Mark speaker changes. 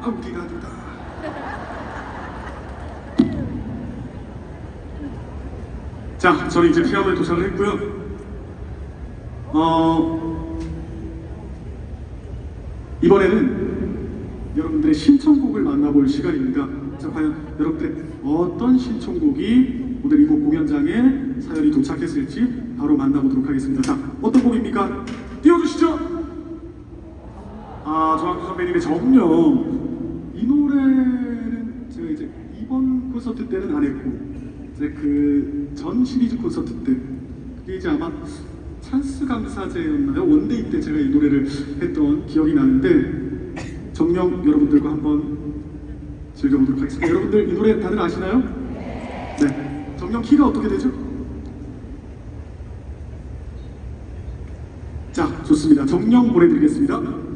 Speaker 1: 아우디다디다. 자, 저는 이제 피아노에 도착을 했고요. 어, 이번에는 여러분들의 신청곡을 만나볼 시간입니다. 자, 과연 여러분들 어떤 신청곡이 오늘 이곳 공연장에 사연이 도착했을지 바로 만나보도록 하겠습니다. 자, 어떤 곡입니까? 띄워주시죠. 아, 조항주 선배님의 정령. 이 노래는 제가 이제 이번 콘서트 때는 안 했고, 이제 그 전 시리즈 콘서트 때, 그게 이제 아마 찬스 감사제였나요? 원데이 때 제가 이 노래를 했던 기억이 나는데, 정령 여러분들과 한번 즐겨보도록 하겠습니다. 여러분들 이 노래 다들 아시나요? 네. 정령 키가 어떻게 되죠? 자, 좋습니다. 정령 보내드리겠습니다.